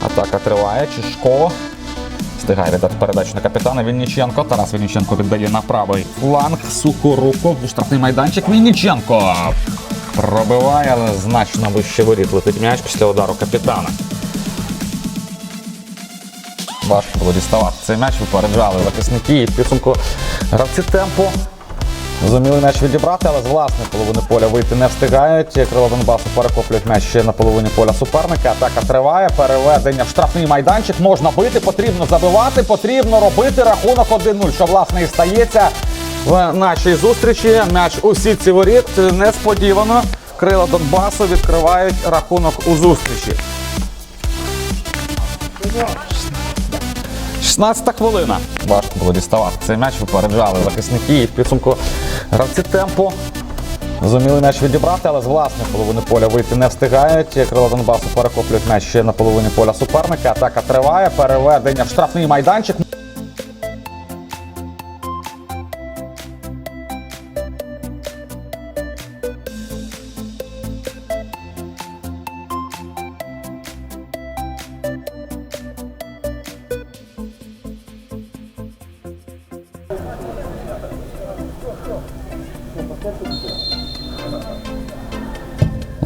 Атака триває. Чишко. Встигає віддати передачу на капітана Вінніченко. Тарас Вінніченко віддає на правий фланг. Сухоруков. У штрафний майданчик. Вінніченко. Пробиває, але значно вище воріт. Летить м'яч після удару капітана. Важко було діставати цей м'яч, випереджали захисники і підсумку гравці темпу. Зуміли м'яч відібрати, але з власної половини поля вийти не встигають. Крила Донбасу перехоплюють м'яч ще на половині поля суперника. Атака триває. Переведення в штрафний майданчик. Можна бити, потрібно забивати, потрібно робити рахунок 1-0, що власне і стається в нашій зустрічі. М'яч у сітці воріт. Несподівано крила Донбасу відкривають рахунок у зустрічі. 16 хвилина. Важко було діставати цей м'яч, випереджали захисники і в підсумку гравці темпу. Зуміли м'яч відібрати, але з власної половини поля вийти не встигають. Крила Донбасу перехоплюють м'яч ще на половині поля суперника. Атака триває. Переведення в штрафний майданчик.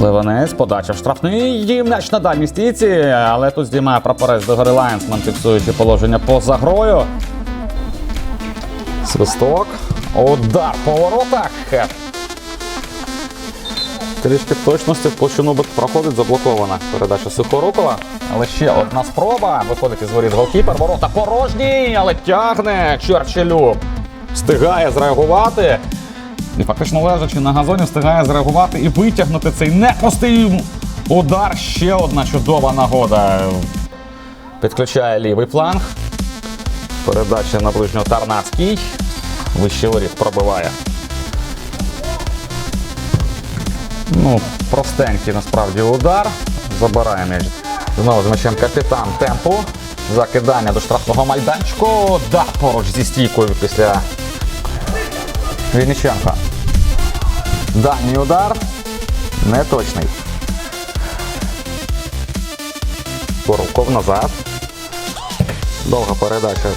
Ливанець, подача в штрафний. М'яч на дальній стійці, але тут здіймає прапорець до гори Лайнсман, фіксуючи положення поза грою. Свисток. Удар по воротах. Трішки точності в площину проходить, заблокована передача Сухорукова. Але ще одна спроба. Виходить із воріт голкіпер. Ворота порожні, але тягне Черчелюк. Встигає зреагувати. І фактично лежачи на газоні, встигає зреагувати і витягнути цей непростий удар. Ще одна чудова нагода. Підключає лівий фланг. Передача на ближнього Тарнацький. Вище воріт пробиває. Ну, простенький насправді удар. Забирає м'яч. Знову з м'ячем капітан темпу. Закидання до штрафного майданчику. Да, поруч зі стійкою після Вінниченка. Дальній удар. Неточний. Коровков назад. Довга передача.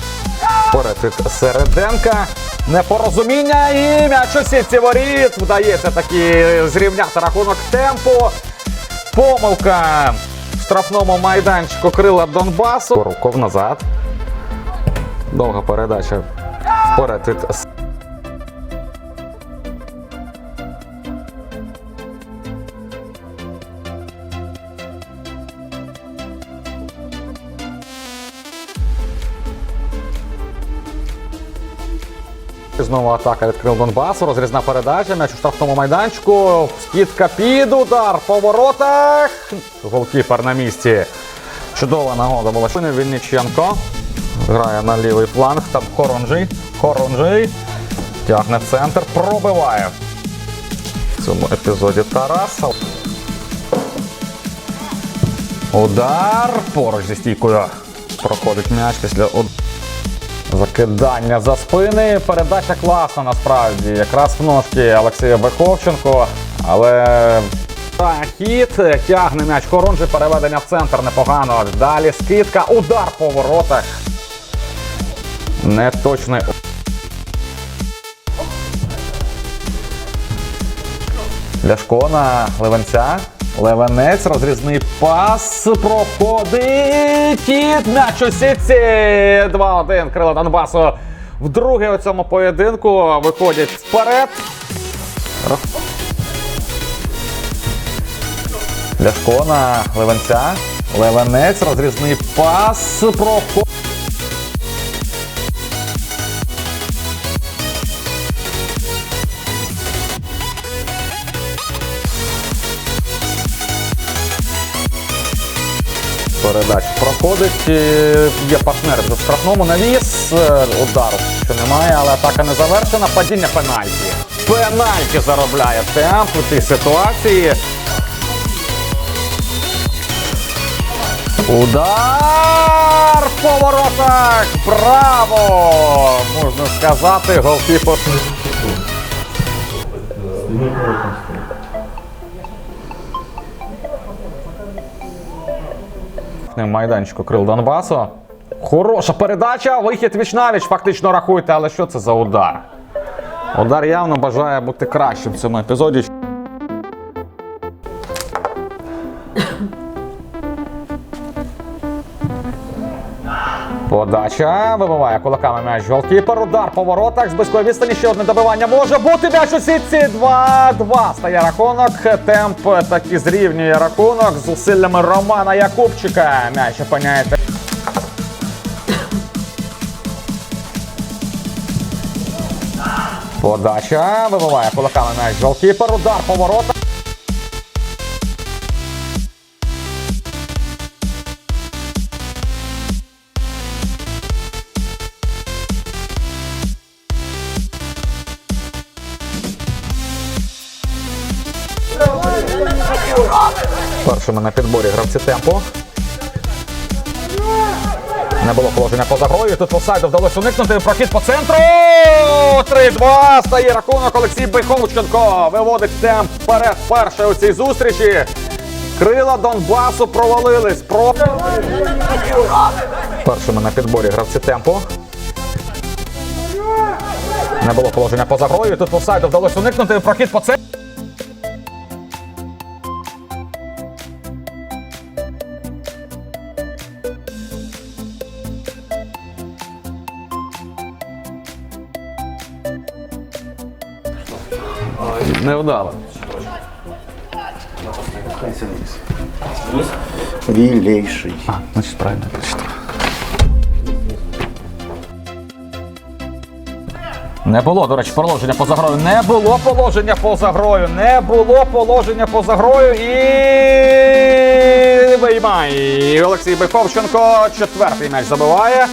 Вперед від Середенка. Непорозуміння і м'яч у сітці воріт. Вдається таки зрівняти рахунок темпу. Помилка в штрафному майданчику крила Донбасу. Коровков назад. Довга передача. Вперед від Знову атака від крил Донбасу. Розрізна передача. М'яч у штрафному майданчику. Скидка під удар по воротах. Голкіпер на місці. Чудова нагода була. Вінниченко. Грає на лівий фланг. Там Хоронжий. Хоронжий. Тягне в центр. Пробиває. В цьому епізоді Тарас. Удар. Поруч зі стійкою. Проходить м'яч після Закидання за спини. Передача класна насправді. Якраз в ножки Олексія Бековченко. Але хід тягне м'яч Хоронжі, переведення в центр непогано. Далі скидка, удар по воротах. Неточний. Ляшко на Левенця. Левенець, розрізний пас. Проходить. І м'яч у сітці. 2-1. Крила Донбасу. Вдруге у цьому поєдинку виходять вперед. Ляшко на Левенця. Левенець, розрізний пас. Проходить. Передач проходить. Є партнер в штрафному навіс. е, Удару що немає, але атака не завершена. Падіння пенальті. Пенальті заробляє темп у цій ситуації. Удар по воротах! Браво! Можна сказати, голкіпер. Майданчику крил Донбасу. Хороша передача, вихід віч-навіч, фактично рахуйте, але що це за удар? Удар явно бажає бути кращим в цьому епізоді. Подача вибиває кулаками м'яч голкіпер. Удар по воротах з близької відстані. Ще одне добивання може бути. М'яч у сітці 2-2. Стає рахунок. Темп таки зрівнює рахунок з зусиллями Романа Якубчика. М'яч опиняється. Подача вибиває кулаками м'яч голкіпер. Удар по воротах. Першими на підборі гравці темпу. Не було положення поза грою. Тут офсайду вдалося уникнути. Прохід по центру. 3-2. Стає рахунок. Олексій Биховченко виводить темп вперед перше у цій зустрічі. Крила Донбасу провалились. Про... Першими на підборі гравці темпу. Не було положення поза грою. Тут офсайду вдалося уникнути. Прохід по центру. Невдало. Вілейший. А, значить правильно прочитав. Не було, до речі, положення поза грою. Не було положення поза грою. Не було положення поза грою. І виймає. Олексій Биховченко четвертий м'яч забиває.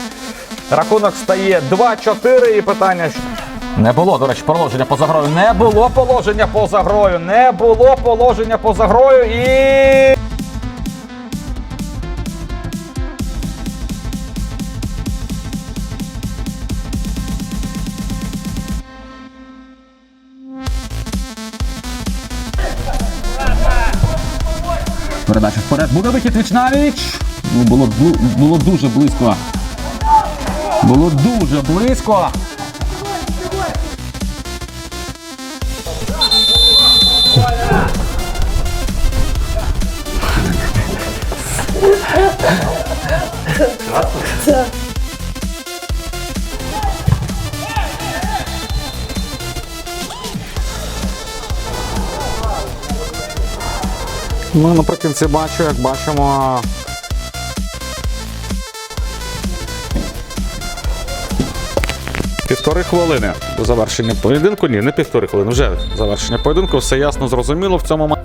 Рахунок стає 2-4 і питання. Не було, до речі, положення поза грою. Не було положення поза грою. Не було положення поза грою і. Передача вперед. Буде вихід віч навіч. Ну, було, було дуже близько. Було дуже близько. Ну, наприкінці бачу, як бачимо. Півтори хвилини до завершення поєдинку. Ні, не півтори хвилини, вже завершення поєдинку. Все ясно, зрозуміло в цьому ма-